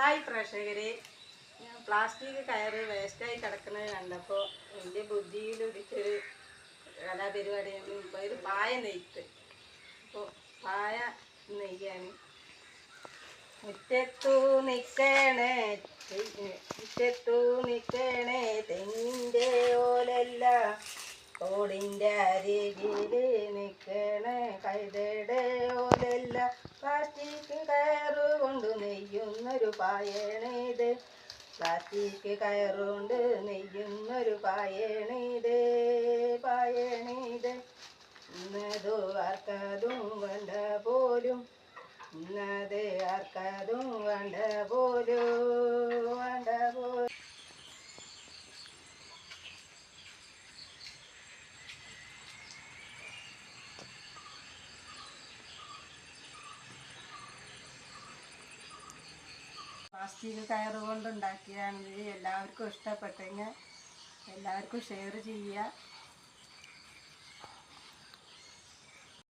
Hi പ്രേക്ഷകരെ. ഞാൻ plastic കയറ് വേസ്റ്റായി കിടക്കുന്നത് കണ്ടപ്പോൾ എന്റെ ബുദ്ധിയിൽ ഉദിച്ചൊരു കലാപരിപാടിയാണ് ഇപ്പോൾ ഒരു പായ നെയ്ത്ത്. അപ്പോൾ പായ നെയ്യാണ്. മുറ്റത്തു നിൽക്കണേ മുറ്റത്തു നിൽക്കണേ തെങ്ങിന്റെ ഓലല്ല. തോടിന്റെ അരികിൽ നിൽക്കണേ കൈതയുടെ പ്ലാസ്റ്റിക് കയറുകൊണ്ട് നെയ്യുന്നൊരു പായണേത്. പ്ലാസ്റ്റിക് കയറുകൊണ്ട് നെയ്യുന്നൊരു പായണേത് പായണേത്. ഇന്നതു ആർക്കതും വേണ്ട പോലും ഇന്നത് ആർക്കതും വേണ്ട പോലും വേണ്ട പോലും പ്ലാസ്റ്റിക് കയർ കൊണ്ട് ഉണ്ടാക്കിയാണെങ്കിൽ എല്ലാവർക്കും ഇഷ്ടപ്പെട്ടെങ്കിൽ എല്ലാവർക്കും ഷെയർ ചെയ്യുക.